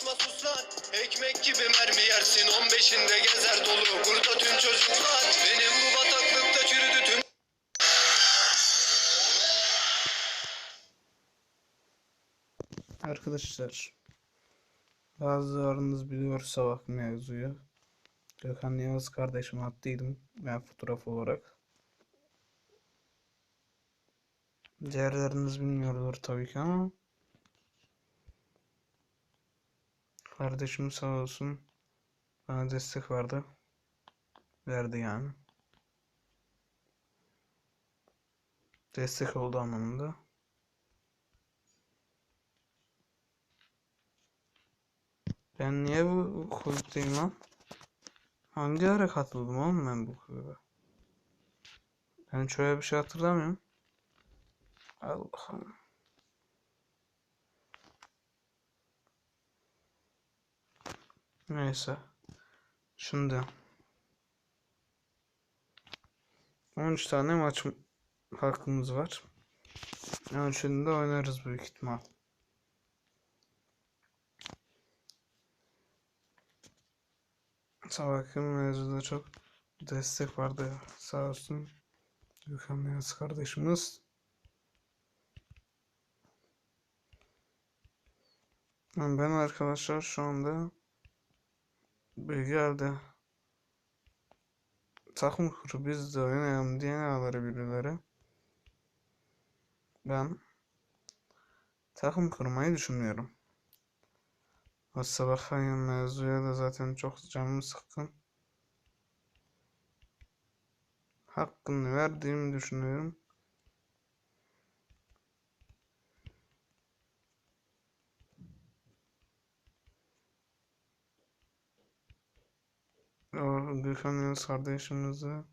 Konuşma sus Ekmek gibi mermi yersin 15'inde gezer dolu Burada tüm çocuklar Benim bu bataklıkta çürüdü tüm Arkadaşlar bazılarınız biliyorsa bak mevzuyu. Gökhan Yağız kardeşime attıydım ben fotoğraf olarak. Diğerleriniz bilmiyordur tabii ki ama kardeşim sağ olsun bana destek verdi. Verdi yani. Destek oldu anlamında. Ben niye bu kulüpteyim lan? Hangi ara katıldım oğlum ben bu kulübe? Ben şöyle bir şey hatırlamıyorum. Allah'ım. Neyse. Şimdi 13 tane maç hakkımız var. 13'ünü de oynarız büyük ihtimal. Sabahki mevzuda çok destek vardı. Sağ olsun. Gökhan Beyaz kardeşimiz. Ben arkadaşlar şu anda bir geldi. Takım kuru biz de oynayalım diye alır birileri. Ben takım kurmayı düşünmüyorum. O sabah mevzuya da zaten çok canımı sıkkın. Hakkını verdiğimi düşünüyorum. O Gökhan Yunus kardeşimizi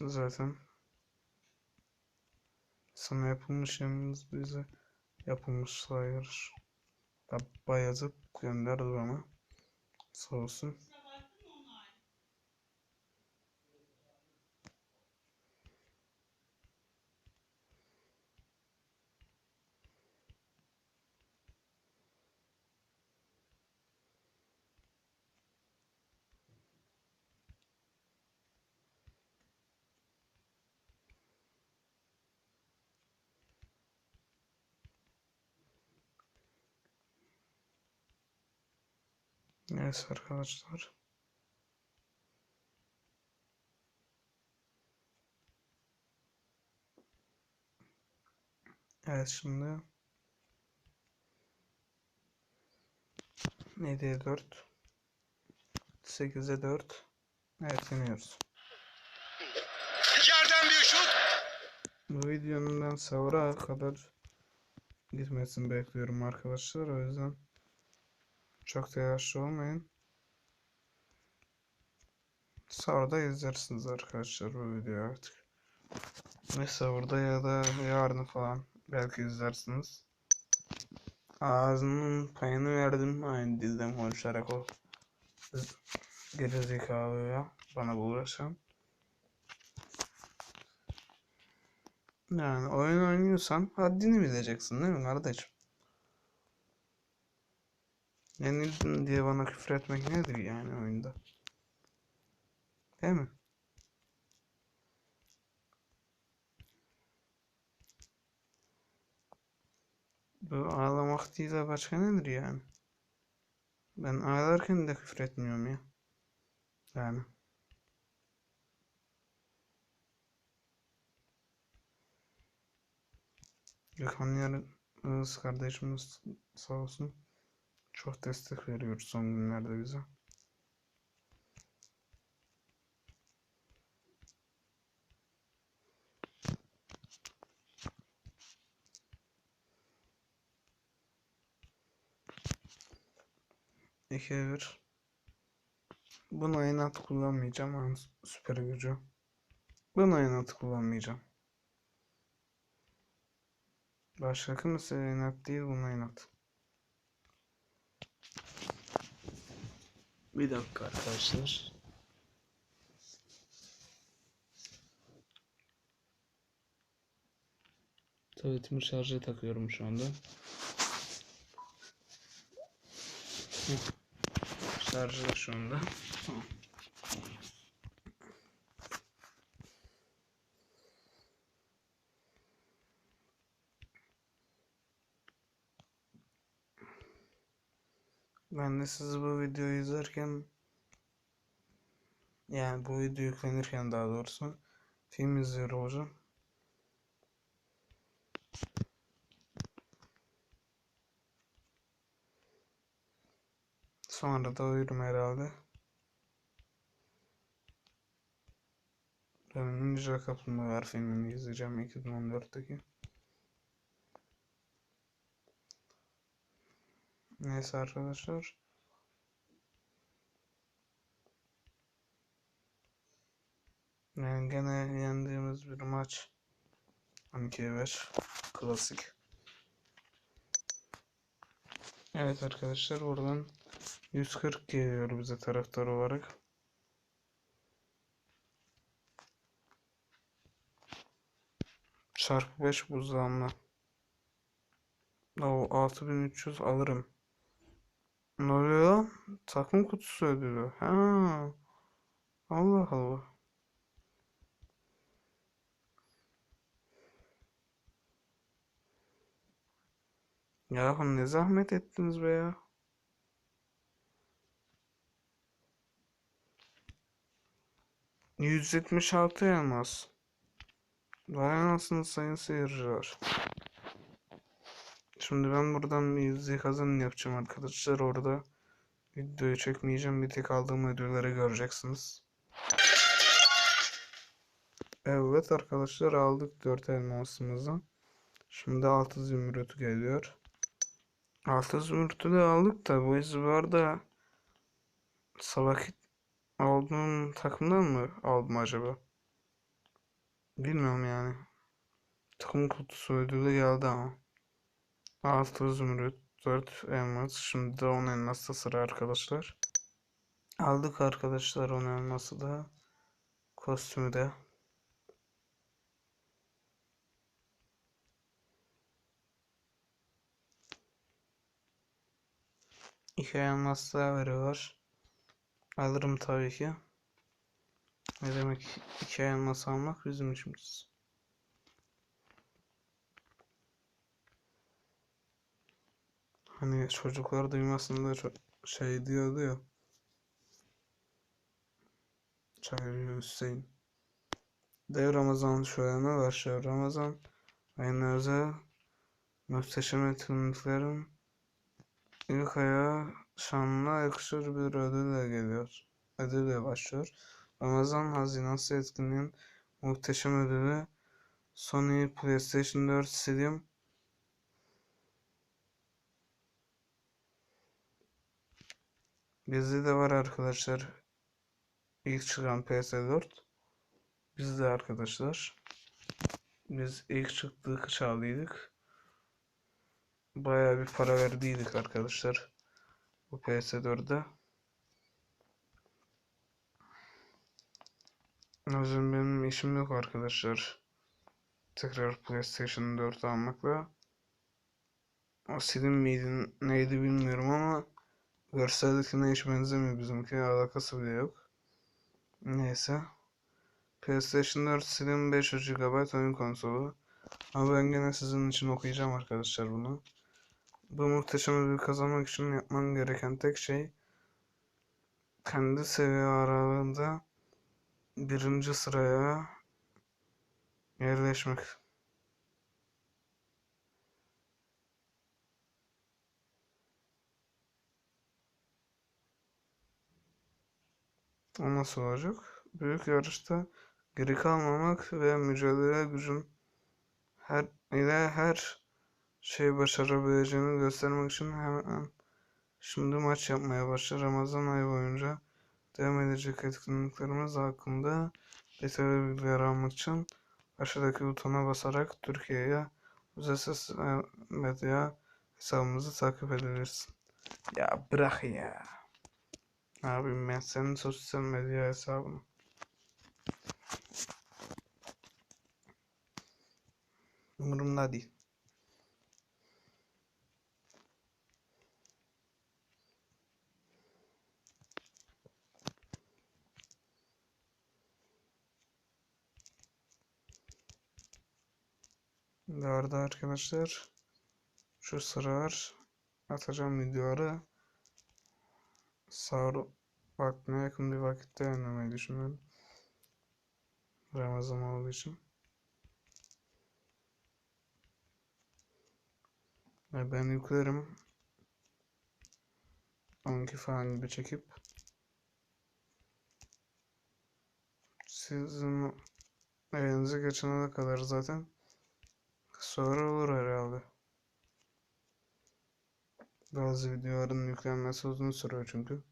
zaten sana yapılmış yalnız bize yapılmış sayılır. Baba yazıp gönderdi bana. Sağ olsun. Neyse arkadaşlar. Evet şimdi 7'ye 4 8'e 4 Evet iniyoruz. Yerden bir şut Bu videonun sahura kadar gitmesini bekliyorum arkadaşlar. O yüzden çok telaşlı olmayın. Sonra da izlersiniz arkadaşlar bu videoyu artık. Mesela burada ya da yarın falan belki izlersiniz. Ağzının payını verdim aynı dilden konuşarak o gerizekalıya bana uğraşan. Yani oyun oynuyorsan haddini bileceksin değil mi kardeşim? Yenildin diye bana küfür etmek nedir yani oyunda? Değil mi? Bu ağlamak değil de başka nedir yani? Ben ağlarken de küfür etmiyorum ya. Yani. Gökhan Yarız kardeşimiz sağ olsun. Çok destek veriyor son günlerde bize. İki bir. Bunu inat kullanmayacağım. ama Süper gücü. Bunu inat kullanmayacağım. Başka kimse inat değil buna inat. Bir dakika arkadaşlar. Tabletimi şarja takıyorum şu anda. Şarjda şu anda. Tamam. Ben de sizi bu videoyu izlerken yani bu video yüklenirken daha doğrusu film izliyor olacağım. Sonra da uyurum herhalde. Ben Ninja Kaplumbağalar filmini izleyeceğim 2014'teki. Neyse arkadaşlar. Yani gene yendiğimiz bir maç. 12'ye 5. Klasik. Evet arkadaşlar buradan 140 geliyor bize taraftar olarak. Çarpı 5 bu zamla. O 6300 alırım. Ne oluyor? Takım kutusu ödülü. Ha. Allah Allah. Yahu ne zahmet ettiniz be ya. Yüz yetmiş altı elmas. Vay anasını sayın seyirciler. Şimdi ben buradan bir kazanım yapacağım arkadaşlar. Orada videoyu çekmeyeceğim. Bir tek aldığım ödülleri göreceksiniz. Evet arkadaşlar aldık 4 elmasımızı. Şimdi 6 zümrüt geliyor. 6 zümrütü de aldık da bu izbar da sabah aldığım takımdan mı aldım acaba? Bilmiyorum yani. Takım kutusu ödülü geldi ama. 6 zümrüt, 4 elmas. Şimdi de 10 elmasda sıra arkadaşlar. Aldık arkadaşlar 10 elması da. Kostümü de. İki elmas daha veriyorlar. Alırım tabii ki. Ne demek iki elmas almak bizim işimiz. Hani çocuklar duymasın da şey diyordu ya. Çayırıyor Hüseyin. Dev Ramazan şöleni başlıyor. Ramazan özel muhteşem etkinliklerin ilk ayağı şanına yakışır bir ödülle geliyor. Ödülle başlıyor. Ramazan hazinası etkinliğin muhteşem ödülü Sony PlayStation 4 Slim Bizde de var arkadaşlar. İlk çıkan PS4. Bizde arkadaşlar. Biz ilk çıktığı kış aldıydık. Bayağı bir para verdiydik arkadaşlar. Bu PS4'de. O benim işim yok arkadaşlar. Tekrar PlayStation 4 almakla. O Slim miydi neydi bilmiyorum ama görseldekine hiç benzemiyor bizimki. Alakası bile yok. Neyse. PlayStation 4 Slim 500 GB oyun konsolu. Ama ben gene sizin için okuyacağım arkadaşlar bunu. Bu muhteşem ödülü kazanmak için yapman gereken tek şey kendi seviye aralığında birinci sıraya yerleşmek. O nasıl olacak? Büyük yarışta geri kalmamak ve mücadele gücün her ile her şey başarabileceğini göstermek için hemen şimdi maç yapmaya başla. Ramazan ayı boyunca devam edecek etkinliklerimiz hakkında detaylı bilgiler almak için aşağıdaki butona basarak Türkiye'ye ücretsiz medya hesabımızı takip edebilirsin. Ya bırak ya. Abim ben senin sosyal medya hesabını. Umurumda değil. Bu arada arkadaşlar şu sıralar atacağım videoları sahur vaktine yakın bir vakitte yayınlamayı düşünüyorum. Ramazan olduğu için. Ve ben yüklerim. 12 falan gibi çekip sizin evinize geçene kadar zaten sonra olur herhalde. Bazı videoların yüklenmesi uzun sürüyor çünkü.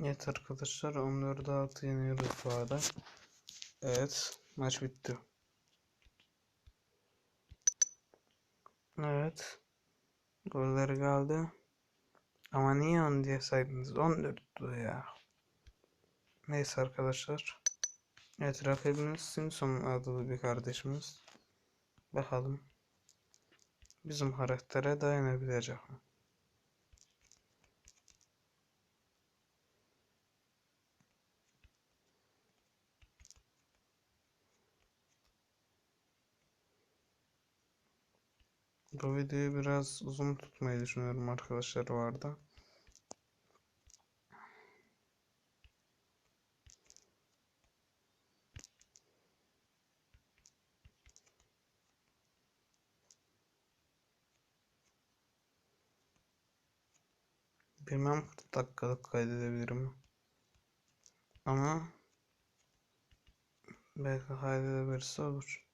Evet arkadaşlar 14'e 6 yeniyoruz bu arada. Evet maç bitti. Evet. Golleri geldi. Ama niye 10 diye saydınız? 14'tü ya. Neyse arkadaşlar. Evet rakibimiz Simpson adlı bir kardeşimiz. Bakalım. Bizim karaktere dayanabilecek mi? Bu videoyu biraz uzun tutmayı düşünüyorum arkadaşlar bu arada. Bilmem 40 dakikalık kaydedebilirim. Ama belki kaydedebilirse olur.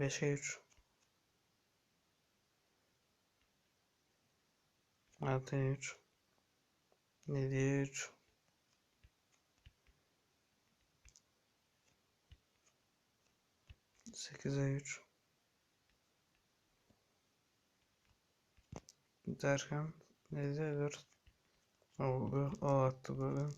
Beşe üç. Altıya üç. Yediye üç. Sekize üç. Derken yediye dört. Oldu. O attı böyle.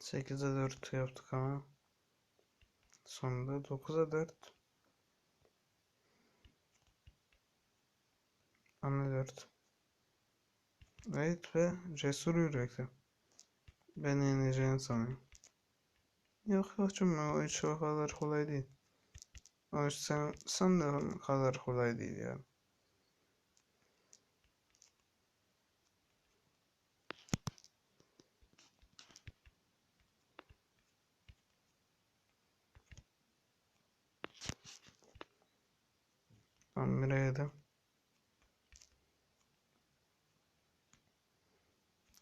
8'e 4 yaptık ama. Sonunda 9'a 4. Ana 4. Evet ve cesur yürekli. Beni yeneceğini sanıyorum. Yok canım o hiç o kadar kolay değil. O iş sen, sen de o kadar kolay değil yani. Bire yedim.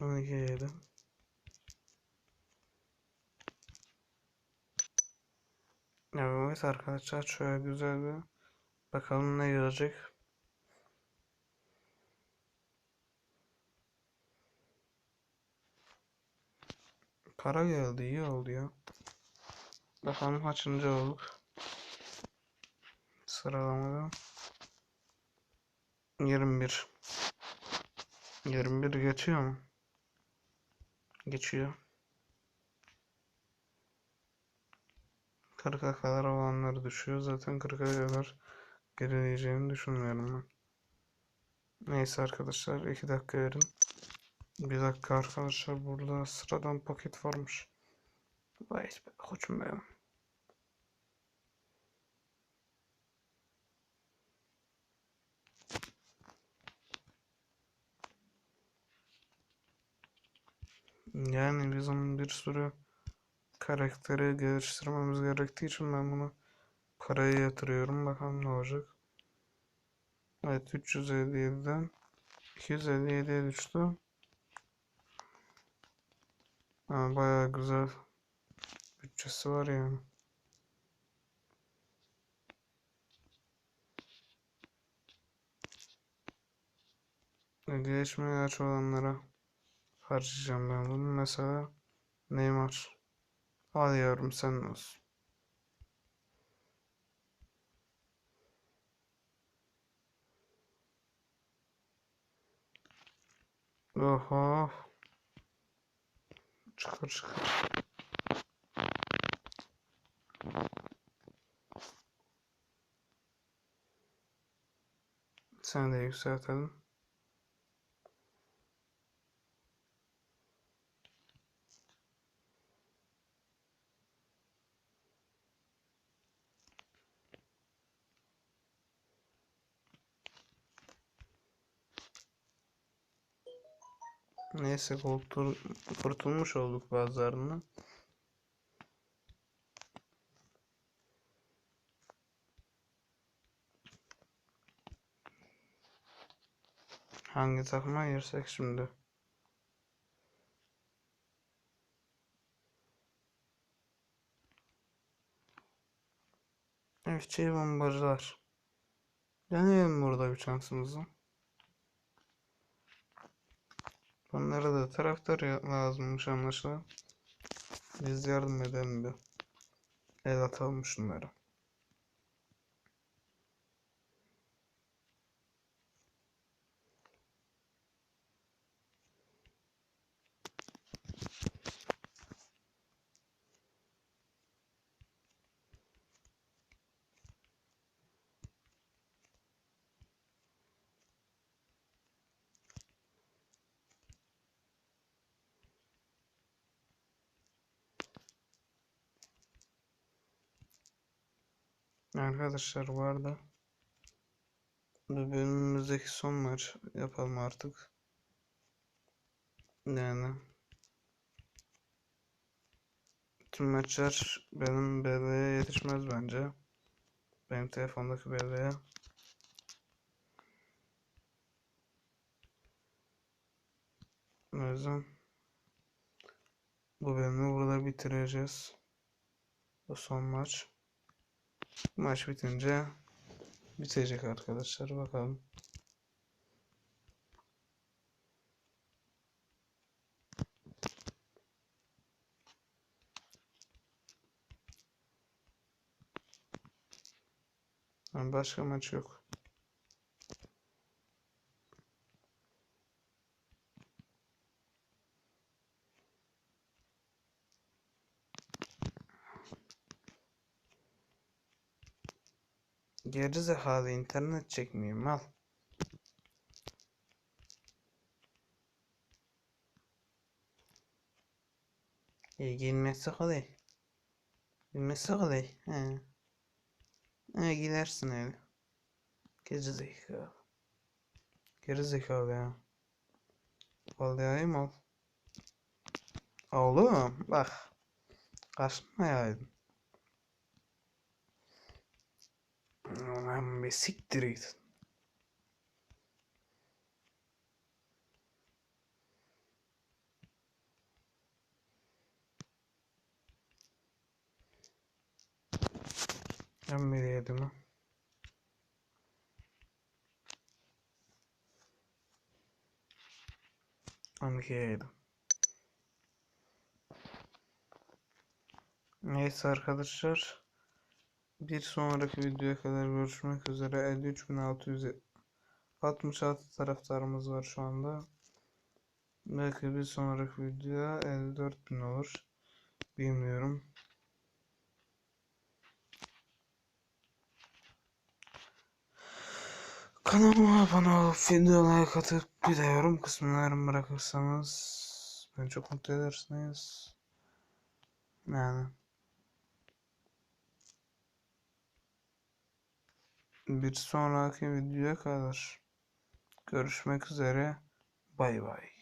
12 yedim. Evet arkadaşlar şöyle güzel bir bakalım ne gelecek. Para geldi iyi oldu ya. Bakalım kaçıncı olduk. Sıralamada. 21. 21 geçiyor mu? Geçiyor. 40'a kadar olanları düşüyor. Zaten 40'a kadar gerileyeceğini düşünmüyorum ben. Neyse arkadaşlar 2 dakika verin. 1 dakika arkadaşlar burada sıradan paket varmış. Vay be koçum benim. Yani bizim bir sürü karakteri geliştirmemiz gerektiği için ben bunu paraya yatırıyorum. Bakalım ne olacak. Evet 357'den 257'ye düştü. Ha, bayağı güzel bütçesi var yani. Gelişmeye aç olanlara harcayacağım ben bunu. Mesela Neymar. Al yavrum sen olsun. Oho. Çıkar çıkar. Sen de yükseltelim. Neyse kurtul kurtulmuş olduk bazılarından. Hangi takıma girsek şimdi? FC bombacılar. Deneyelim burada bir şansımızı. Onlara da taraftar lazımmış anlaşılan. Biz yardım edelim bir. El atalım şunlara. Arkadaşlar bu arada bölümümüzdeki son maç yapalım artık. Yani tüm maçlar benim BB'ye yetişmez bence. Benim telefondaki BB'ye. O yüzden bu bölümü burada bitireceğiz. Bu son maç. Maç bitince bitecek arkadaşlar bakalım. Başka maç yok. Geri zekalı internet çekmiyor mal. İyi girmesi kolay. Girmesi kolay. He. He gidersin öyle. Geri zekalı. Geri zekalı ya. Vallahi mal. Oğlum bak. Kaçma yaydın. Lan siktir git. Ben bir yedim ha. İki yedim. Neyse arkadaşlar. Bir sonraki videoya kadar görüşmek üzere. 53.666 taraftarımız var şu anda. Belki bir sonraki videoya 54.000 olur. Bilmiyorum. Kanalıma abone olup video like atıp bir de yorum kısmına yorum bırakırsanız beni çok mutlu edersiniz. Yani bir sonraki videoya kadar görüşmek üzere. Bay bay.